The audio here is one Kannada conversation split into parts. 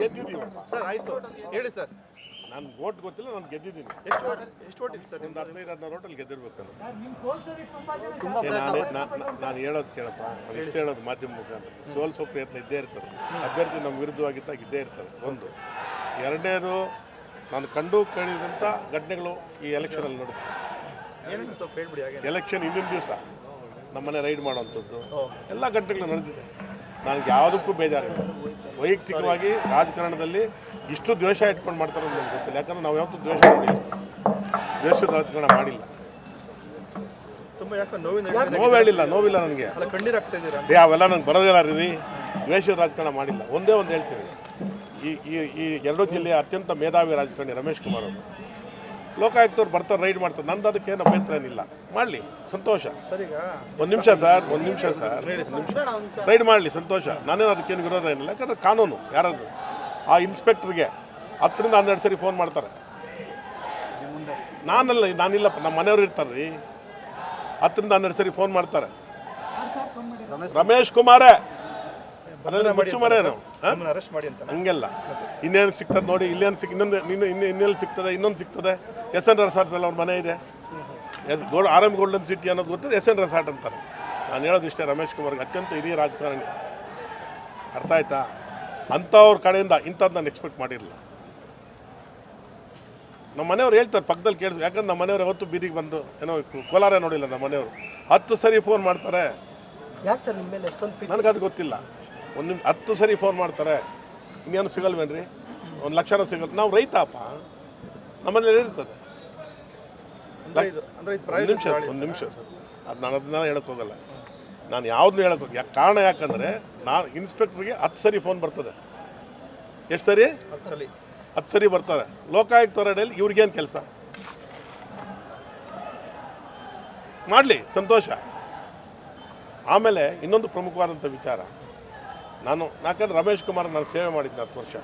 ಗೆದ್ದಿದ್ದೀವಿ. ಸರ್ ಆಯ್ತು. ಹೇಳಿ ಸರ್. ನಾನು ಓಟ್ ಗೊತ್ತಿಲ್ಲ ನಾನು ಗೆದ್ದಿದ್ದೀನಿ. ಎಷ್ಟು ಓಟ್ ಎಷ್ಟು ಓಟ್ ಇದೆ ಸರ್ ನಿಮ್ದು? ಹದಿನೈದು ಹದಿನಾರು ಓಟಲ್ಲಿ ಗೆದ್ದಿರ್ಬೇಕಲ್ಲ ನಾನೇ ನಾನು ಹೇಳೋದು ಕೇಳಪ್ಪ. ನಾನು ಇಷ್ಟು ಹೇಳೋದು ಮಾಧ್ಯಮ ಮುಖಾಂತರ. ಸೋಲ್ಸೋ ಪ್ರಯತ್ನ ಇದ್ದೇ ಇರ್ತದೆ. ಅಭ್ಯರ್ಥಿ ನಮ್ಮ ವಿರುದ್ಧವಾಗಿದ್ದಾಗ ಇದ್ದೇ ಇರ್ತದೆ. ಒಂದು. ಎರಡನೇದು ನಾನು ಕಂಡು ಕೇಳಿದಂಥ ಘಟನೆಗಳು ಈ ಎಲೆಕ್ಷನಲ್ಲಿ ನೋಡುತ್ತೆ ಎಲೆಕ್ಷನ್ ಹಿಂದಿನ ದಿವಸ. ನಮ್ಮನೆ ರೈಡ್ ಮಾಡೋವಂಥದ್ದು. ಎಲ್ಲ ಘಟನೆಗಳು ನಡೆದಿದೆ. ನನಗೆ ಯಾವುದಕ್ಕೂ ಬೇಜಾರಿಲ್ಲ. ವೈಯಕ್ತಿಕವಾಗಿ ರಾಜಕಾರಣದಲ್ಲಿ ಇಷ್ಟು ದ್ವೇಷ ಇಟ್ಕೊಂಡು ಮಾಡ್ತಾರೆ ಅಂತ ನನಗೆ ಗೊತ್ತಿಲ್ಲ. ಯಾಕಂದ್ರೆ ನಾವು ಯಾವತ್ತೂ ದ್ವೇಷ ಮಾಡಿಲ್ಲ. ದ್ವೇಷದ ರಾಜಕಾರಣ ಮಾಡಿಲ್ಲ. ನೋವು ಹೇಳಿಲ್ಲ? ನೋವಿಲ್ಲ ನನಗೆ. ಏ ಅವೆಲ್ಲ ನಂಗೆ ಬರೋದಿಲ್ಲ ರೀ. ದ್ವೇಷದ ರಾಜಕಾರಣ ಮಾಡಿಲ್ಲ. ಒಂದೇ ಒಂದು ಹೇಳ್ತೀನಿ. ಈ ಈ ಈ ಎರಡು ಜಿಲ್ಲೆಯ ಅತ್ಯಂತ ಮೇಧಾವಿ ರಾಜಕಾರಣಿ ರಮೇಶ್ ಕುಮಾರ್ ಅವರು. ಲೋಕಾಯುಕ್ತವ್ರು ಬರ್ತಾರೆ ರೈಡ್ ಮಾಡ್ತಾರೆ. ನಂದು ಅದಕ್ಕೆ ಏನು ಅಭ್ಯಂತರ ಏನಿಲ್ಲ. ಮಾಡಲಿ ಸಂತೋಷ. ಸರಿ ಒಂದು ನಿಮಿಷ ಸರ್ ಒಂದು ನಿಮಿಷ ಸರ್. ನಿಮಿಷ. ರೈಡ್ ಮಾಡಲಿ ಸಂತೋಷ. ನಾನೇನು ಅದಕ್ಕೇನು ವಿರೋಧ ಏನಿಲ್ಲ. ಯಾಕಂದ್ರೆ ಕಾನೂನು ಯಾರಾದರೂ. ಆ ಇನ್ಸ್ಪೆಕ್ಟ್ರಿಗೆ ಹತ್ತರಿಂದ ಹನ್ನೆರಡು ಸರಿ ಫೋನ್ ಮಾಡ್ತಾರೆ. ನಾನಲ್ಲ ನಾನಿಲ್ಲಪ್ಪ ನಮ್ಮ ಮನೆಯವ್ರು ಇರ್ತಾರೆ ರೀ. ಹತ್ತರಿಂದ ಹನ್ನೆರಡು ಸರಿ ಫೋನ್ ಮಾಡ್ತಾರೆ. ರಮೇಶ್ ಕುಮಾರೇ. ಮುಚ್ಚುಮರೇನು ಹಾಂ ನಮ್ಮನ್ನ ಅರೆಸ್ಟ್ ಮಾಡಿ ಅಂತ ಹಂಗೆಲ್ಲ. ಇನ್ನೇನು ಸಿಗ್ತದೆ ನೋಡಿ ಇಲ್ಲೇನು ಸಿಕ್ ಇನ್ನೊಂದು ಇನ್ನು ಇನ್ನು ಇನ್ನೆಲ್ಲಿ ಸಿಗ್ತದೆ ಇನ್ನೊಂದು ಸಿಗ್ತದೆ. ಎಸ್ ಎನ್ ರೆಸಾರ್ಟಲ್ಲಿ ಅವ್ರ ಮನೆ ಇದೆ. S Gold R M Golden City ಅನ್ನೋದು ಗೊತ್ತಿದೆ ಎಸ್ ಎನ್ ರೆಸಾರ್ಟ್ ಅಂತಾರೆ. ನಾನು ಹೇಳೋದು ಇಷ್ಟೇ ರಮೇಶ್ ಕುಮಾರ್ಗೆ ಅತ್ಯಂತ ಹಿರಿಯ ರಾಜಕಾರಣಿ. ಅರ್ಥ ಆಯ್ತಾ? ಅಂಥವ್ರ ಕಡೆಯಿಂದ ಇಂಥದ್ದು ನಾನು ಎಕ್ಸ್ಪೆಕ್ಟ್ ಮಾಡಿರಲಿಲ್ಲ. ನಮ್ಮ ಮನೆಯವ್ರು ಹೇಳ್ತಾರೆ ಪಕ್ಕದಲ್ಲಿ ಕೇಳಿಸ್ ಯಾಕಂದ್ರೆ ನಮ್ಮ ಮನೆಯವ್ರು ಯಾವತ್ತು ಬೀದಿಗೆ ಬಂದು ಏನೋ ಕೋಲಾರ ನೋಡಿಲ್ಲ ನಮ್ಮ ಮನೆಯವರು. ಹತ್ತು ಸರಿ ಫೋನ್ ಮಾಡ್ತಾರೆ. ಯಾಕೆ ಸರ್ ನಿಮ್ಮ ಮೇಲೆ ಎಷ್ಟೊಂದು ಪ್ರೀತಿ ನನಗದು ಗೊತ್ತಿಲ್ಲ. ಒಂದು ಹತ್ತು ಸರಿ ಫೋನ್ ಮಾಡ್ತಾರೆ ಇನ್ನೇನು ಸಿಗಲ್ವೇನ್ರಿ? ಒಂದು ಲಕ್ಷನ ಸಿಗಲ್ ನಾವು ರೈತಪ್ಪ ನಮ್ಮಲ್ಲಿ ಇರ್ತದೆ. ಒಂದು ನಿಮಿಷ ಒಂದು ನಿಮಿಷ ಅದು ನಾನು ಅದನ್ನ ಹೇಳಕ್ ಹೋಗಲ್ಲ. ನಾನು ಯಾವ್ದನ್ನೂ ಹೇಳಕ್ ಹೋಗಿ ಯಾಕೆ ಕಾರಣ ಯಾಕಂದರೆ ನಾನು ಇನ್ಸ್ಪೆಕ್ಟ್ರಿಗೆ ಹತ್ತು ಸರಿ ಫೋನ್ ಬರ್ತದೆ. ಎಷ್ಟು ಸರಿ? ಹತ್ತು ಸಲ. ಹತ್ತು ಸರಿ ಬರ್ತಾರೆ. ಲೋಕಾಯುಕ್ತ ಅಡಿಯಲ್ಲಿ ಇವ್ರಿಗೇನು ಕೆಲಸ? ಮಾಡಲಿ ಸಂತೋಷ. ಆಮೇಲೆ ಇನ್ನೊಂದು ಪ್ರಮುಖವಾದಂಥ ವಿಚಾರ. ನಾನು ಯಾಕಂದ್ರೆ ರಮೇಶ್ ಕುಮಾರ್ ನಾನು ಸೇವೆ ಮಾಡಿದ್ದೆ ಹತ್ತು ವರ್ಷ.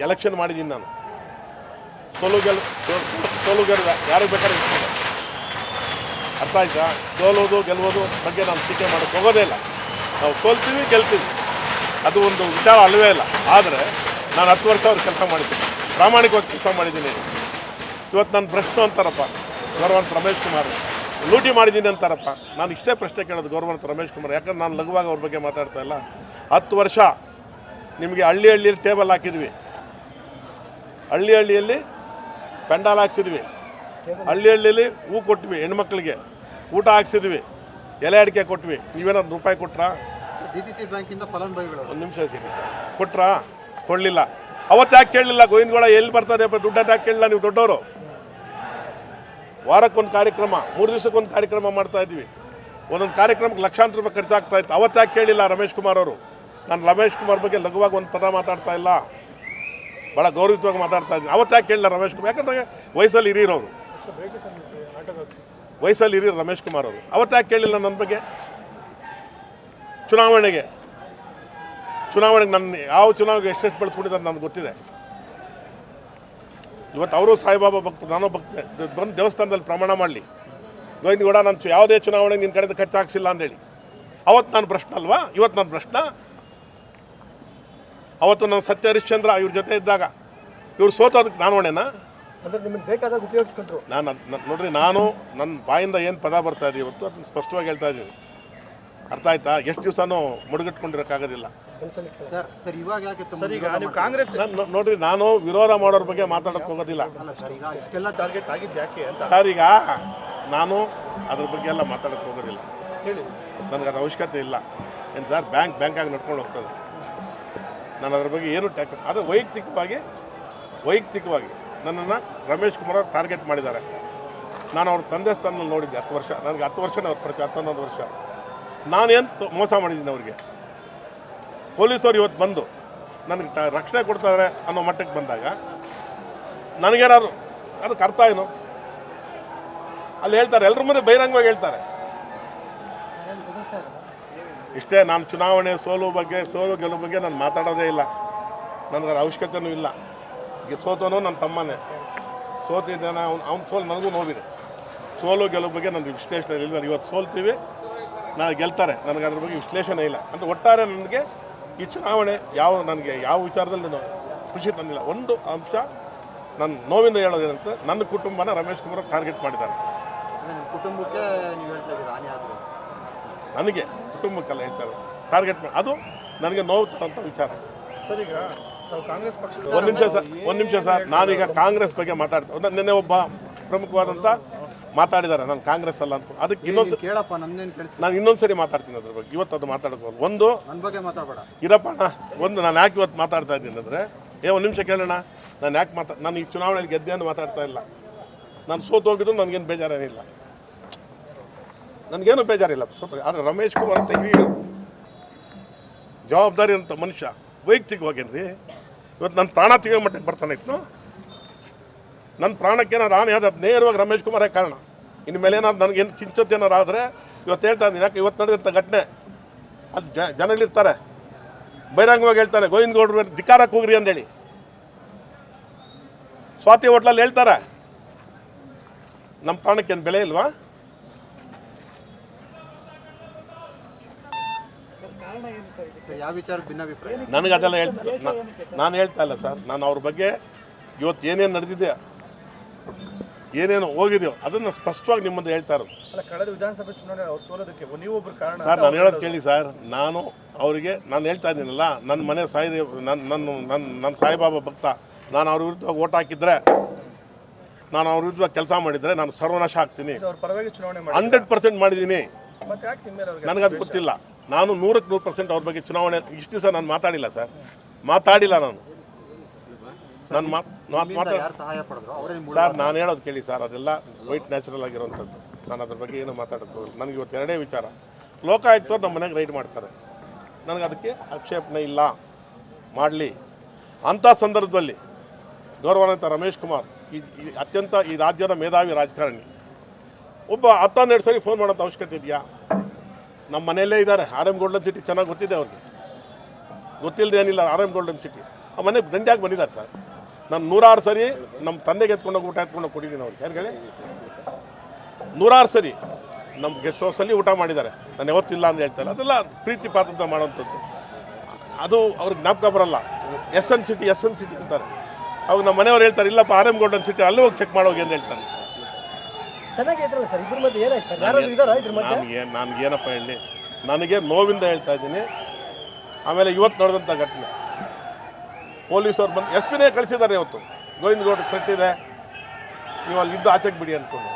ಎಲೆಕ್ಷನ್ ಮಾಡಿದ್ದೀನಿ ನಾನು. ಸೋಲು ಗೆಲ್ ಸೋಲು- ಗೆಲ್ಲ ಗೆಲ್ ಯಾರಿಗೆ ಬೇಕಾದ್ರೆ ಅರ್ಥ ಆಯ್ತಾ? ಸೋಲೋದು ಗೆಲ್ಲೋದು ಬಗ್ಗೆ ನಾನು ಟೀಕೆ ಮಾಡೋಕ್ಕೆ ಹೋಗೋದೇ ಇಲ್ಲ. ನಾವು ಸೋಲ್ತೀವಿ, ಗೆಲ್ತೀವಿ. ಅದು ಒಂದು ವಿಚಾರ ಅಲ್ಲವೇ ಇಲ್ಲ. ಆದರೆ ನಾನು ಹತ್ತು ವರ್ಷ ಅವ್ರು ಕೆಲಸ ಮಾಡಿದ್ದೀನಿ. ಪ್ರಾಮಾಣಿಕವಾಗಿ ಕೆಲಸ ಮಾಡಿದ್ದೀನಿ. ಇವತ್ತು ನನ್ನ ಪ್ರಶ್ನೆ ಅಂತಾರಪ್ಪ. ಗೌರವಂತ ರಮೇಶ್ ಕುಮಾರ್. ಲೂಟಿ ಮಾಡಿದ್ದೀನಿ ಅಂತಾರಪ್ಪ. ನಾನು ಇಷ್ಟೇ ಪ್ರಶ್ನೆ ಕೇಳೋದು ಗೌರ್ಮೆಂಟ್ ರಮೇಶ್ ಕುಮಾರ್. ಯಾಕಂದ್ರೆ ನಾನು ಲಘುವಾಗಿ ಅವ್ರ ಬಗ್ಗೆ ಮಾತಾಡ್ತಾ ಇಲ್ಲ. ಹತ್ತು ವರ್ಷ ನಿಮಗೆ ಹಳ್ಳಿ ಹಳ್ಳಿಯಲ್ಲಿ ಟೇಬಲ್ ಹಾಕಿದ್ವಿ. ಹಳ್ಳಿ ಹಳ್ಳಿಯಲ್ಲಿ ಪೆಂಡಾಲ್ ಹಾಕ್ಸಿದ್ವಿ. ಹಳ್ಳಿ ಹಳ್ಳಿಯಲ್ಲಿ ಹೂ ಕೊಟ್ವಿ ಹೆಣ್ಮಕ್ಳಿಗೆ. ಊಟ ಹಾಕ್ಸಿದ್ವಿ ಎಲೆ ಅಡಿಕೆ ಕೊಟ್ವಿ. ನೀವೇನಾದ್ರು ರೂಪಾಯಿ ಕೊಟ್ರಾ? ಬ್ಯಾಂಕಿಂದ ಫಲಾನುಭವಿಗಳು. ಒಂದು ನಿಮಿಷ ಸರಿ ಸರ್. ಕೊಟ್ರಾ? ಕೊಡಲಿಲ್ಲ. ಅವತ್ತು ಯಾಕೆ ಕೇಳಲಿಲ್ಲ? ಗೋವಿಂದಗೌಡ ಎಲ್ಲಿ ಬರ್ತದೆ? ದುಡ್ಡಂತ ದುಡ್ಡು ಯಾಕೆ ಕೇಳಲಿಲ್ಲ? ನೀವು ದೊಡ್ಡವರು. ವಾರಕ್ಕೊಂದು ಕಾರ್ಯಕ್ರಮ, ಮೂರು ದಿವಸಕ್ಕೊಂದು ಕಾರ್ಯಕ್ರಮ ಮಾಡ್ತಾ ಇದ್ದೀವಿ. ಒಂದೊಂದು ಕಾರ್ಯಕ್ರಮಕ್ಕೆ ಲಕ್ಷಾಂತರ ರೂಪಾಯಿ ಖರ್ಚಾಗ್ತಾ ಇತ್ತು. ಕೇಳಿಲ್ಲ ರಮೇಶ್ ಕುಮಾರ್ ಅವರು? ನಾನು ರಮೇಶ್ ಕುಮಾರ್ ಬಗ್ಗೆ ಲಘುವಾಗಿ ಒಂದು ಪದ ಮಾತಾಡ್ತಾ ಇಲ್ಲ. ಭಾಳ ಗೌರವಿತವಾಗಿ ಮಾತಾಡ್ತಾ ಇದ್ದೀನಿ. ಅವತ್ತು ಯಾಕೆ ಕೇಳಿಲ್ಲ ರಮೇಶ್ ಕುಮಾರ್? ಯಾಕಂದ್ರೆ ವಯಸ್ಸಲ್ಲಿ ಹಿರಿಯರವರು ವಯಸ್ಸಲ್ಲಿ ಹಿರಿಯರು ರಮೇಶ್ ಕುಮಾರ್ ಅವರು. ಅವತ್ತು ಯಾಕೆ ಕೇಳಿಲ್ಲ ನನ್ನ ಬಗ್ಗೆ? ಚುನಾವಣೆಗೆ. ಚುನಾವಣೆಗೆ ನನ್ನ, ಯಾವ ಚುನಾವಣೆಗೆ ಎಷ್ಟೆಷ್ಟು ಬಳಸ್ಕೊಂಡಿದ್ದಾರೆ ನನಗೆ ಗೊತ್ತಿದೆ. ಇವತ್ತು ಅವರು ಸಾಯಿಬಾಬಾ ಭಕ್ತರು ನಾನು ಭಕ್ತ. ಬಂದು ದೇವಸ್ಥಾನದಲ್ಲಿ ಪ್ರಮಾಣ ಮಾಡಲಿ. ಗೋವಿಂದಗೌಡ ನಾನು ಚು- ಯಾವುದೇ ಚುನಾವಣೆ ನಿನ್ನ ಕಡೆದು ಖರ್ಚು ಹಾಕ್ಸಿಲ್ಲ ಅಂತೇಳಿ ಅವತ್ತು ನಾನು ಪ್ರಶ್ನೆ ಅಲ್ವಾ? ಇವತ್ತು ನನ್ನ ಪ್ರಶ್ನೆ ಅವತ್ತು ನಾನು ಸತ್ಯ ಹರಿಶ್ಚಂದ್ರ ಇವ್ರ ಜೊತೆ ಇದ್ದಾಗ. ಇವ್ರು ಸೋತೋದಕ್ಕೆ ನಾನು ಹೊಣೆನಾ? ಬೇಕಾದಾಗ ಉಪಯೋಗಿಸ್ಕೊಂಡ್ರು. ನಾನು ನೋಡ್ರಿ ನಾನು ನನ್ನ ಬಾಯಿಂದ ಏನು ಪದ ಬರ್ತಾ ಇದೆ ಇವತ್ತು ಅದನ್ನು ಸ್ಪಷ್ಟವಾಗಿ ಹೇಳ್ತಾ ಇದ್ದೀನಿ. ಅರ್ಥ ಆಯ್ತಾ? ಎಷ್ಟು ದಿವಸನೂ ಮುಡುಗಟ್ಕೊಂಡಿರೋಕ್ಕಾಗೋದಿಲ್ಲ. ಸರ್ ಸರ್ ಇವಾಗ ಯಾಕೆ ತುಂಬ ಸರ್ ಈಗ ನೀವು ಕಾಂಗ್ರೆಸ್ ನೋಡ್ರಿ ನಾನು ವಿರೋಧ ಮಾಡೋರ ಬಗ್ಗೆ ಮಾತಾಡಕ್ಕೆ ಹೋಗೋದಿಲ್ಲ? ಅಲ್ಲ ಸರ್ ಈಗ ಇಷ್ಟೆಲ್ಲ ಟಾರ್ಗೆಟ್ ಆಗಿದ್ದು ಯಾಕೆ ಅಂತ. ಸರ್ ಈಗ ನಾನು ಅದ್ರ ಬಗ್ಗೆ ಎಲ್ಲ ಮಾತಾಡಕ್ಕೆ ಹೋಗೋದಿಲ್ಲ. ಹೇಳಿ. ನನಗೆ ಅದು ಅವಶ್ಯಕತೆ ಇಲ್ಲ. ಏನು ಸರ್ ಬ್ಯಾಂಕ್ ಬ್ಯಾಂಕಾಗಿ ನಡ್ಕೊಂಡು ಹೋಗ್ತದೆ. ನಾನು ಅದ್ರ ಬಗ್ಗೆ ಏನು ಟ್ಯಾಕ್ ಅದು ವೈಯಕ್ತಿಕವಾಗಿ ವೈಯಕ್ತಿಕವಾಗಿ ನನ್ನನ್ನು ರಮೇಶ್ ಕುಮಾರ್ ಅವ್ರು ಟಾರ್ಗೆಟ್ ಮಾಡಿದ್ದಾರೆ. ನಾನು ಅವ್ರ ತಂದೆ ಸ್ಥಾನದಲ್ಲಿ ನೋಡಿದ್ದೆ ಹತ್ತು ವರ್ಷ. ನನಗೆ ಹತ್ತು ವರ್ಷನೇ ಅವ್ರ ಪ್ರತಿ ಹತ್ತೊಂದೊಂದು ವರ್ಷ. ನಾನೇನು ತ- ಮೋಸ ಮಾಡಿದ್ದೀನಿ ಅವ್ರಿಗೆ? ಪೊಲೀಸವ್ರು ಇವತ್ತು ಬಂದು ನನಗೆ ರಕ್ಷಣೆ ಕೊಡ್ತಾರೆ ಅನ್ನೋ ಮಟ್ಟಕ್ಕೆ ಬಂದಾಗ ನನಗೇನಾದ್ರು ಅದಕ್ಕೆ ಅರ್ಥ ಏನು? ಅಲ್ಲಿ ಹೇಳ್ತಾರೆ ಎಲ್ಲರ ಮುಂದೆ ಬಹಿರಂಗವಾಗಿ ಹೇಳ್ತಾರೆ. ಇಷ್ಟೇ, ನಾನು ಚುನಾವಣೆ, ಸೋಲು ಬಗ್ಗೆ, ಸೋಲು ಗೆಲುವು ಬಗ್ಗೆ ನಾನು ಮಾತಾಡೋದೇ ಇಲ್ಲ. ನನಗೆ ಅದ್ರ ಅವಶ್ಯಕತೆನೂ ಇಲ್ಲ. ಈಗ ಸೋತೋನು ನನ್ನ ತಮ್ಮನೇ. ಸೋತಿದ್ದಾನೆ ಅವ್ನು ಅವ್ನು ಸೋಲು ನನಗೂ ನೋವಿದೆ. ಸೋಲು ಗೆಲುವು ಬಗ್ಗೆ ನನಗೆ ವಿಶ್ಲೇಷಣೆ ಇಲ್ಲ. ಇವತ್ತು ಸೋಲ್ತೀವಿ ನಾನು ಗೆಲ್ತಾರೆ. ನನಗೆ ಅದ್ರ ಬಗ್ಗೆ ವಿಶ್ಲೇಷಣೆ ಇಲ್ಲ. ಅಂತ ಒಟ್ಟಾರೆ ನನಗೆ ಈ ಚುನಾವಣೆ ಯಾವ ನನಗೆ ಯಾವ ವಿಚಾರದಲ್ಲಿ ನಾನು ಖುಷಿ ತಂದಿಲ್ಲ. ಒಂದು ಅಂಶ ನನ್ನ ನೋವಿಂದ ಹೇಳೋದೇನಂತ ನನ್ನ ಕುಟುಂಬನ ರಮೇಶ್ ಕುಮಾರ್ ಟಾರ್ಗೆಟ್ ಮಾಡಿದ್ದಾರೆ. ನಿಮ್ಮ ಕುಟುಂಬಕ್ಕೆ ನೀವು ಹೇಳ್ತಾ ಇದ್ದೀರಾ? ಹಾನಿ ಆದ್ರೆ. ನನಗೆ ಕುಟುಂಬಕ್ಕೆಲ್ಲ ಹೇಳ್ತಾರೆ ಟಾರ್ಗೆಟ್ ಮಾಡಿ ಅದು ನನಗೆ ನೋವು ತರೋಂಥ ವಿಚಾರ. ಸರ್ ಈಗ ನಾವು ಕಾಂಗ್ರೆಸ್ ಪಕ್ಷ ಒಂದು ನಿಮಿಷ ಸರ್ ಒಂದು ನಿಮಿಷ ಸರ್. ನಾನೀಗ ಕಾಂಗ್ರೆಸ್ ಬಗ್ಗೆ ಮಾತಾಡ್ತಾ ನಿನ್ನೆ ಒಬ್ಬ ಪ್ರಮುಖವಾದಂಥ ಮಾತಾಡಿದ್ದಾರೆ ನಾನು ಕಾಂಗ್ರೆಸ್ ಅಲ್ಲ ಅಂತ ಅದಕ್ಕೆ ಇನ್ನೊಂದು ನೀನ್ ಕೇಳಪ್ಪ ಕೇಳಿಸ್ ನಾನು ಇನ್ನೊಂದ್ಸರಿ ಮಾತಾಡ್ತೀನಿ ಅದ್ರ ಬಗ್ಗೆ. ಇವತ್ತು ಅದು ಮಾತಾಡ್ಬೋದು ಒಂದು ನನ್ನ ಬಗ್ಗೆ ಮಾತಾಡಬೇಡ. ಇರಪ್ಪ ಒಂದು ನಾನು ಯಾಕೆ ಇವತ್ತು ಮಾತಾಡ್ತಾ ಇದ್ದೀನಿ ಅಂದರೆ ಏ ಒಂದು ನಿಮಿಷ ಕೇಳೋಣ ನಾನು ಯಾಕೆ ಮಾತಾ ನಾನು ಈ ಚುನಾವಣೆಯಲ್ಲಿ ಗೆದ್ದೆ ಅಂತ ಮಾತಾಡ್ತಾ ಇಲ್ಲ. ನಾನು ಸೋತು ಹೋಗಿದ್ರು ನನಗೇನು ಬೇಜಾರೇನಿಲ್ಲ ನನಗೇನು ಬೇಜಾರಿಲ್ಲ. ಸ್ವಲ್ಪ ಆದರೆ ರಮೇಶ್ ಕುಮಾರ್ ಅಂತ ಹಿರಿಯರು ಜವಾಬ್ದಾರಿ ಅಂತ ಮನುಷ್ಯ ವೈಯಕ್ತಿಕವಾಗೇನ್ರಿ ಇವತ್ತು ನನ್ನ ಪ್ರಾಣ ತೆಗೆಯೋ ಮಟ್ಟಕ್ಕೆ ಬರ್ತಾನೆ ಇತ್ತು ನನ್ನ ಪ್ರಾಣಕ್ಕೆ ನಾನು ಹಾನಿ ಆದ ನೇರವಾಗಿ ರಮೇಶ್ ಕುಮಾರೇ ಕಾರಣ. ಇನ್ನು ಮೇಲೆ ಏನಾದ್ರು ನನಗೇನು ಕಿಂಚತ್ ಏನಾರು ಆದರೆ ಇವತ್ತು ಹೇಳ್ತಾ ಇದ್ದೀನಿ. ಯಾಕೆ ಇವತ್ತು ನಡೆದಂಥ ಘಟನೆ? ಅದು ಜ ಜನಗಳಿರ್ತಾರೆ ಬಹಿರಂಗವಾಗಿ ಹೇಳ್ತಾರೆ ಗೋವಿಂದ ಗೌಡ್ರು ಧಿಕ್ಕಾರಕ್ಕೆ ಹೋಗ್ರಿ ಅಂದೇಳಿ. ಸ್ವಾತಿ ಹೋಟ್ಲಲ್ಲಿ ಹೇಳ್ತಾರೆ ನಮ್ಮ ಪ್ರಾಣಕ್ಕೇನು ಬೆಲೆ ಇಲ್ವಾ? ನನಗೆ ಅದೆಲ್ಲ ಹೇಳ್ತಾ ಇಲ್ಲ ನಾನು ಹೇಳ್ತಾ ಇಲ್ಲ ಸರ್. ನಾನು ಅವ್ರ ಬಗ್ಗೆ ಇವತ್ತು ಏನೇನು ನಡೆದಿದೆ ಏನೇನು ಹೋಗಿದೆಯೋ ಅದನ್ನು ಸ್ಪಷ್ಟವಾಗಿ ನಿಮ್ಮ ಮುಂದೆ ಹೇಳ್ತಾ ಇರೋದು. ಅಲ್ಲ ಕಳೆದ ವಿಧಾನಸಭೆ ಚುನಾವಣೆ ಅವ್ರು ಸೋಲೋದಕ್ಕೆ ಕಾರಣ ಸರ್ ನಾನು ಹೇಳೋದು ಕೇಳಿ ಸರ್. ನಾನು ಅವರಿಗೆ ನಾನು ಹೇಳ್ತಾ ಇದ್ದೀನಲ್ಲ ನನ್ನ ಮನೆ ಸಾಯಿ ನನ್ನ ನನ್ನ ನನ್ನ ನನ್ನ ಸಾಯಿಬಾಬಾ ಭಕ್ತ ನಾನು ಅವ್ರ ವಿರುದ್ಧ ಓಟ್ ಹಾಕಿದ್ರೆ ನಾನು ಅವ್ರ ವಿರುದ್ಧ ಕೆಲಸ ಮಾಡಿದರೆ ನಾನು ಸರ್ವನಾಶ ಆಗ್ತೀನಿ. ಇದು ಅವ್ರ ಪರವಾಗಿ ಚುನಾವಣೆ ಮಾಡಿ ಹಂಡ್ರೆಡ್ ಪರ್ಸೆಂಟ್ ಮಾಡಿದ್ದೀನಿ. ಮತ್ತೆ ಯಾಕೆ ನಿಮ್ಮ ಮೇಲೆ ಅವ್ರಿಗೆ ನನಗದು ಗೊತ್ತಿಲ್ಲ. ನಾನು ನೂರಕ್ಕೆ ನೂರು ಪರ್ಸೆಂಟ್ ಅವ್ರ ಬಗ್ಗೆ ಚುನಾವಣೆ ಇಷ್ಟು ದಿವಸ ನಾನು ಮಾತಾಡಿಲ್ಲ ಸರ್. ಮಾತಾಡಿಲ್ಲ ನಾನು. ನಾನು ಮಾತು ಮಾತು ಸರ್ ನಾನು ಹೇಳೋದು ಕೇಳಿ ಸರ್ ಅದೆಲ್ಲ ವೈಟ್ ನ್ಯಾಚುರಲ್ ಆಗಿರುವಂಥದ್ದು. ನಾನು ಅದ್ರ ಬಗ್ಗೆ ಏನು ಮಾತಾಡೋದು ನನಗೆ ಇವತ್ತು ಎರಡೇ ವಿಚಾರ. ಲೋಕಾಯುಕ್ತವ್ರು ನಮ್ಮ ಮನೆಗೆ ರೈಡ್ ಮಾಡ್ತಾರೆ. ನನಗೆ ಅದಕ್ಕೆ ಆಕ್ಷೇಪಣೆ ಇಲ್ಲ. ಮಾಡಲಿ. ಅಂಥ ಸಂದರ್ಭದಲ್ಲಿ ಗೌರವಾನ್ವಿತ ರಮೇಶ್ ಕುಮಾರ್ ಈ ಅತ್ಯಂತ ಈ ರಾಜ್ಯದ ಮೇಧಾವಿ ರಾಜಕಾರಣಿ. ಒಬ್ಬ ಹತ್ತನ್ನೆರಡು ಸರಿ ಫೋನ್ ಮಾಡೋಂಥ ಅವಶ್ಯಕತೆ ಇದೆಯಾ? ನಮ್ಮ ಮನೆಯಲ್ಲೇ ಇದ್ದಾರೆ. ಆರ್ ಎಂ ಗೋಲ್ಡನ್ ಸಿಟಿ ಚೆನ್ನಾಗಿ ಗೊತ್ತಿದೆ ಅವ್ರಿಗೆ. ಗೊತ್ತಿಲ್ಲದೆ ಏನಿಲ್ಲ ಆರ್ ಎಂ ಗೋಲ್ಡನ್ ಸಿಟಿ ಆ ಮನೆ ದಂಡ್ಯಾಗಿ ಬಂದಿದ್ದಾರೆ ಸರ್. ನಾನು ನೂರಾರು ಸರಿ ನಮ್ಮ ತಂದೆಗೆ ಎತ್ಕೊಂಡೋಗಿ ಊಟ ಎತ್ಕೊಂಡೋಗಿ ಕೊಟ್ಟಿದ್ದೀನಿ ಅವ್ರಿಗೆ. ಯಾರು ಹೇಳಿ? ನೂರಾರು ಸರಿ ನಮ್ಮ ಗೆಸ್ಟ್ ಹೌಸಲ್ಲಿ ಊಟ ಮಾಡಿದ್ದಾರೆ. ನಾನು ಯಾವತ್ತಿಲ್ಲ ಅಂತ ಹೇಳ್ತಾ ಇಲ್ಲ. ಅದೆಲ್ಲ ಪ್ರೀತಿ ಪಾತ್ರತೆ ಮಾಡೋವಂಥದ್ದು. ಅದು ಅವ್ರಿಗೆ ಜ್ಞಾಪಕ ಬರಲ್ಲ. S N City S N City ಅಂತಾರೆ. ಅವಾಗ ನಮ್ಮ ಮನೆಯವ್ರು ಹೇಳ್ತಾರೆ ಇಲ್ಲಪ್ಪ ಆರ್ ಎಂ ಗೋಲ್ಡನ್ ಸಿಟಿ ಅಲ್ಲೇ ಹೋಗಿ ಚೆಕ್ ಮಾಡೋಗಿ ಅಂತ ಹೇಳ್ತಾರೆ. ನನಗೆ ನನಗೇನಪ್ಪ ಹೇಳಿ ನನಗೆ ನೋವಿಂದ ಹೇಳ್ತಾ ಇದ್ದೀನಿ. ಆಮೇಲೆ ಇವತ್ತು ನಡೆದಂಥ ಘಟನೆ. ಪೊಲೀಸವ್ರು ಬಂದು ಎಸ್ ಪಿನೇ ಕಳಿಸಿದ್ದಾರೆ ಇವತ್ತು ಗೋವಿಂದ ಗೌಡ ತಟ್ಟಿದೆ ನೀವು ಅಲ್ಲಿ ಇದ್ದು ಆಚೆಗೆ ಬಿಡಿ ಅಂದ್ಕೊಂಡು.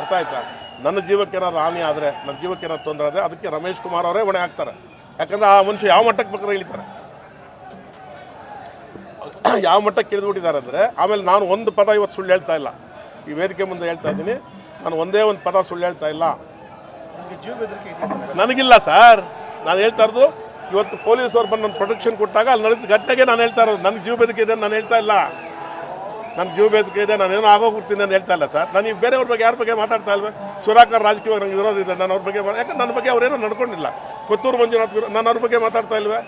ಅರ್ಥ ಆಯ್ತಾ? ನನ್ನ ಜೀವಕ್ಕೆ ಏನಾದ್ರು ಹಾನಿ ಆದರೆ ನನ್ನ ಜೀವಕ್ಕೆ ಏನಾದ್ರು ತೊಂದರೆ ಆದರೆ ಅದಕ್ಕೆ ರಮೇಶ್ ಕುಮಾರ್ ಅವರೇ ಹೊಣೆ ಹಾಕ್ತಾರೆ. ಯಾಕಂದ್ರೆ ಆ ಮನುಷ್ಯ ಯಾವ ಮಟ್ಟಕ್ಕೆ ಬೇಕಾದ್ರೆ ಇಳಿತಾರೆ? ಯಾವ ಮಟ್ಟಕ್ಕೆ ಇಳಿದ್ಬಿಟ್ಟಿದ್ದಾರೆ ಅಂದರೆ ಆಮೇಲೆ ನಾನು ಒಂದು ಪದ ಇವತ್ತು ಸುಳ್ಳು ಹೇಳ್ತಾ ಇಲ್ಲ. ಈ ವೇದಿಕೆ ಮುಂದೆ ಹೇಳ್ತಾ ಇದ್ದೀನಿ. ನಾನು ಒಂದೇ ಒಂದು ಪದ ಸುಳ್ಳು ಹೇಳ್ತಾ ಇಲ್ಲ. ನನಗಿಲ್ಲ ಸರ್. ನಾನು ಹೇಳ್ತಾ ಇರೋದು ಇವತ್ತು ಪೊಲೀಸವ್ರು ಬಂದು ನನ್ನ ಪ್ರೊಟೆಕ್ಷನ್ ಕೊಟ್ಟಾಗ ಅಲ್ಲಿ ನಡೆದ ಘಟನೆಗೆ ನಾನು ಹೇಳ್ತಾ ಇರೋದು, ನನಗೆ ಜೀವ ಬೆದಕಿದೆ ಇದೆ ನಾನು ಹೇಳ್ತಾ ಇಲ್ಲ. ನನ್ನ ಜೀವ ಬೇದಿಕೆ ಇದೆ, ನಾನು ಏನೋ ಆಗೋಗ್ಬಿಡ್ತೀನಿ ಅಂತ ಹೇಳ್ತಾ ಇಲ್ಲ ಸರ್. ನಾನು ಈಗ ಬೇರೆಯವ್ರ ಬಗ್ಗೆ ಯಾರ ಬಗ್ಗೆ ಮಾತಾಡ್ತಾ ಇಲ್ವೇ? ಸುರಾಕರ್ ರಾಜಕೀಯವಾಗಿ ನಂಗೆ ಇರೋದಿಲ್ಲ ನಾನು ಅವ್ರ ಬಗ್ಗೆ ಯಾಕಂದ್ರೆ ನನ್ನ ಬಗ್ಗೆ ಅವ್ರೇನೋ ನಡ್ಕೊಂಡಿಲ್ಲ. ಕೊತ್ತೂರು ಮಂಜುನಾಥ್ ನಾನು ಅವ್ರ ಬಗ್ಗೆ ಮಾತಾಡ್ತಾ ಇಲ್ವೇ?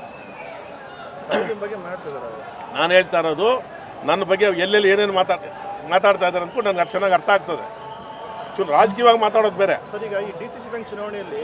ನಾನು ಹೇಳ್ತಾ ಇರೋದು, ನನ್ನ ಬಗ್ಗೆ ಎಲ್ಲೆಲ್ಲಿ ಏನೇನು ಮಾತಾಡ್ ಮಾತಾಡ್ತಾ ಇದ್ದಾರೆ ಅಂದ್ಕೊಂಡು ನನಗೆ ಚೆನ್ನಾಗಿ ಅರ್ಥ ಆಗ್ತದೆ. ಚೂರು ರಾಜಕೀಯವಾಗಿ ಮಾತಾಡೋದು ಬೇರೆ. ಸರ್, ಈಗ ಈ ಡಿ ಸಿ ಸಿ ಬ್ಯಾಂಕ್ ಚುನಾವಣೆಯಲ್ಲಿ